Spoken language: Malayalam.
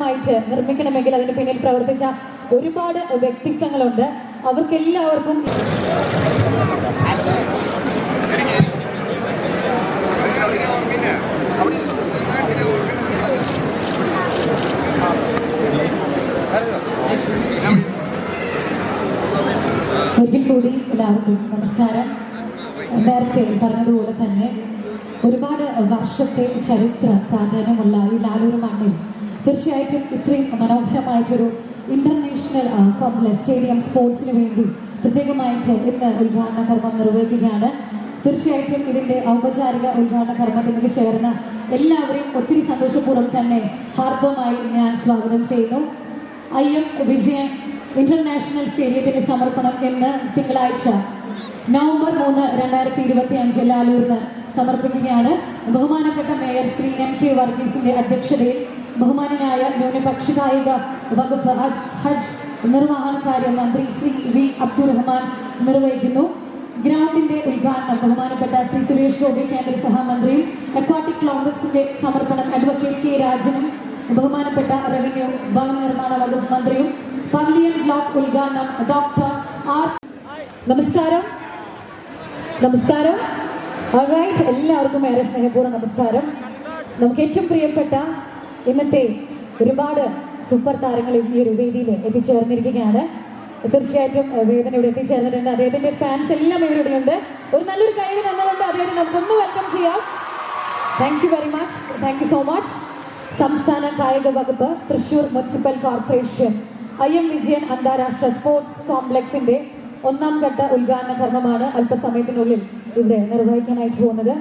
മനോഹരമായിട്ട് നിർമ്മിക്കണമെങ്കിൽ അതിന് പിന്നിൽ പ്രവർത്തിച്ച ഒരുപാട് വ്യക്തിത്വങ്ങളുണ്ട്. അവർക്കെല്ലാവർക്കും ഒരിക്കൽ കൂടി എല്ലാവർക്കും നമസ്കാരം. നേരത്തെ പറഞ്ഞതുപോലെ തന്നെ ഒരുപാട് വർഷത്തെ ചരിത്ര പ്രാധാന്യമുള്ള ഈ ലാലൂർ മണ്ണിൽ തീർച്ചയായിട്ടും ഇത്രയും മനോഹരമായിട്ടൊരു ഇന്റർനാഷണൽ കോംപ്ലക്സ് സ്റ്റേഡിയം സ്പോർട്സിന് വേണ്ടി പ്രത്യേകമായിട്ട് ഇന്ന് ഉദ്ഘാടന കർമ്മം നിർവഹിക്കുകയാണ്. തീർച്ചയായിട്ടും ഇതിന്റെ ഔപചാരിക ഉദ്ഘാടന കർമ്മത്തിന് ചേർന്ന എല്ലാവരെയും ഒത്തിരി സന്തോഷപൂർവം തന്നെ ഹാർദവമായി ഞാൻ സ്വാഗതം ചെയ്യുന്നു. ഐ എം വിജയൻ ഇന്റർനാഷണൽ സ്റ്റേഡിയത്തിന്റെ സമർപ്പണം ഇന്ന് തിങ്കളാഴ്ച നവംബർ മൂന്ന് രണ്ടായിരത്തി ഇരുപത്തി അഞ്ച് ലാലൂരിന് സമർപ്പിക്കുകയാണ്. ബഹുമാനപ്പെട്ട മേയർ ശ്രീ എം കെ വർഗീസിന്റെ അധ്യക്ഷതയിൽ ബഹുമാനനായ ന്യൂനപക്ഷ കായിക വകുപ്പ് ഹജ് ഹജ് നിർവഹണകാര്യ മന്ത്രി ശ്രീ വി അബ്ദുറഹ്മാൻ നിർവഹിക്കുന്നു. ഗ്രൗണ്ടിന്റെ ഉദ്ഘാടനം ബഹുമാനപ്പെട്ട ശ്രീ സുരേഷ് ഗോപി കേന്ദ്ര സഹമന്ത്രിയും അക്വാട്ടിക് കോൺഗ്രസിന്റെ സമർപ്പണം അഡ്വക്കേറ്റ് കെ രാജനും ബഹുമാനപ്പെട്ട റവന്യൂ ഭവന നിർമ്മാണ വകുപ്പ് മന്ത്രിയും പവലിയൻ ബ്ലോക്ക് ഉദ്ഘാടനം ഡോക്ടർ ആർ. നമസ്കാരം. നമസ്കാരം. ഓൾറൈറ്റ് എല്ലാവർക്കും ഏറെ സ്നേഹപൂർവം നമസ്കാരം. നമുക്ക് ഏറ്റവും പ്രിയപ്പെട്ട ഇന്നത്തെ ഒരുപാട് സൂപ്പർ താരങ്ങൾ ഈ ഒരു വേദിയിൽ എത്തിച്ചേർന്നിരിക്കുകയാണ്. തീർച്ചയായിട്ടും വേദന ഇവിടെ എത്തിച്ചേർന്നിട്ടുണ്ട്. അദ്ദേഹത്തിന്റെ ഫാൻസ് എല്ലാം ഇവരുടെ ഉണ്ട്. ഒരു നല്ലൊരു കഴിവ് തന്നുകൊണ്ട് അദ്ദേഹത്തെ നമുക്കൊന്ന് വെൽക്കം ചെയ്യാം. Thank you very much thank you so much സംസ്ഥാന കായിക വകുപ്പ് Thrissur municipal corporation I M Vijayan അന്താരാഷ്ട്ര സ്പോർട്സ് കോംപ്ലക്സിന്റെ ഒന്നാം ഘട്ട ഉദ്ഘാടന കർമ്മമാണ് അല്പസമയത്തിനുള്ളിൽ ഇവിടെ നിർവഹിക്കാനായിട്ട് പോകുന്നത്.